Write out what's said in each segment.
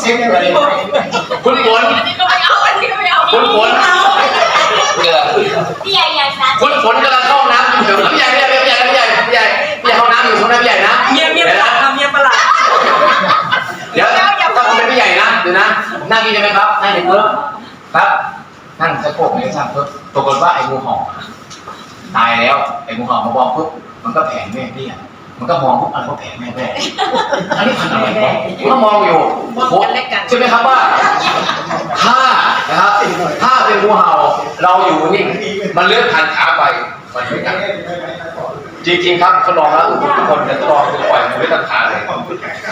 เช็คเลยคุณฝนไม่เอาอันนี้ไม่เอาคุณฝนเออพี่ใหญ่ใหญ่ซะคุณฝนกำลังเข้าน้ำอยู่เดี๋ยวพี่ใหญ่พี่ใหญ่พี่ใหญ่พี่ใหญ่พี่ใหญ่พี่ใหญ่เข้าน้ำอยู่ตรงนั้นพี่ใหญ่นะเมียเมียประหลาดครับเมียประหลาดเดี๋ยวถ้าคุณเป็นพี่ใหญ่นะเดี๋ยวนะนั่งกินใช่ไหมครับนั่งกินเพิ่มครับนั่งจะโกกในช่างเพิ่มปรากฏว่าไอ้งูห่าตายแล้วไอ้งูห่ามามองปุ๊บมันก็แผ่แม่เบี้ย มันก็มองปุ๊บอันก็แผ่แม่แม่อันนี้พันอะไรวะมันก็มองอยู่ใช่ไหมครับว่า ถ้านะครับ ถ้าเป็นงูเห่าเราอยู่นิ่งมันเลื่อนผ่านขาไปมันไม่กัดจริงๆครับทดลองแล้วทุกคนจะทดลองคือปล่อยมันไม่ตัดขาเลย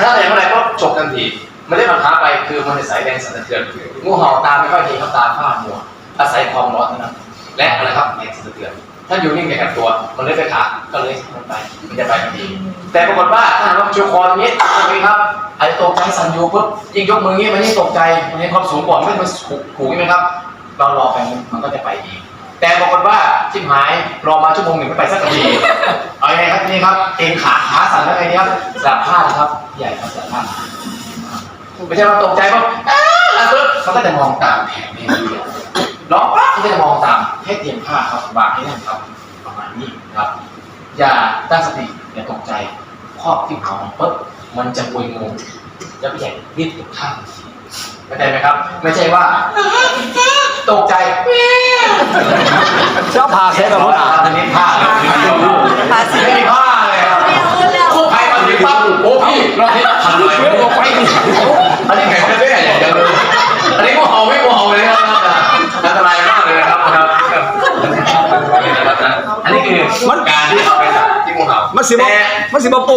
ถ้าอย่างไรก็จบทันทีไม่ได้ผ่านขาไปคือมันจะสายแรงสั่นสะเทือนงูเห่าตาไม่ค่อยดีครับตาฝ้ามัวอาศัยความร้อนเท่านั้น และอะไรครับแรงสั่นสะเทือนถ้าอยู่นิ่งแข็งตัว มันเลยไปขาก็เลยมันไปมันจะไปทันทีแต่ปรากฏว่าถ้าหากว่าชูคออย่างนี้ตรงนี้ครับไอ้ตกใจสั่นอยู่ปุ๊บยิ่งยกมืออย่างนี้มันยิ่งตกใจมันเห็นความสูงก่อนไม่มันขู่ใช่ไหมครับ เรารอไปมันก็จะไปเองแต่ปรากฏว่าชิบหายรอมาชั่วโมงหนึ่งไม่ไปสักทีเอาไงครับนี่ครับเอ็นขาขาสั่นแล้วไงนี่ครับสลับผ้าครับใหญ่ครับสลับผ้าไม่ใช่ว่าตกใจว่าอ้าวแล้วปุ๊บเขาก็จะมองตามแผนนี่ เดียวร้องปั๊บเขาก็จะมองตามให้เตรียมผ้าครับวางให้แน่นครับประมาณนี้นะครับ อย่าตั้งสติอย่าตกใจครอบที่เขาปุ๊บมันจะปุยงูจะไปแย่งรีบตกข้างเข้าใจไหมครับ ไม่ใช่ว่า ตกใจเจ้าพาเซ็ตกับรถอะอันนี้ผ้าเลยไม่มีผ้าเลยครับกู้ภัยมาถึงปั๊บโอ้พี่เราเห็นทำอะไรไม่รู้ไปอันนี้แข็งแรงใหญ่จัง อันนี้คือการที่เอาไปจับที่งูเห่ามันสิบแต่ มันสิบโป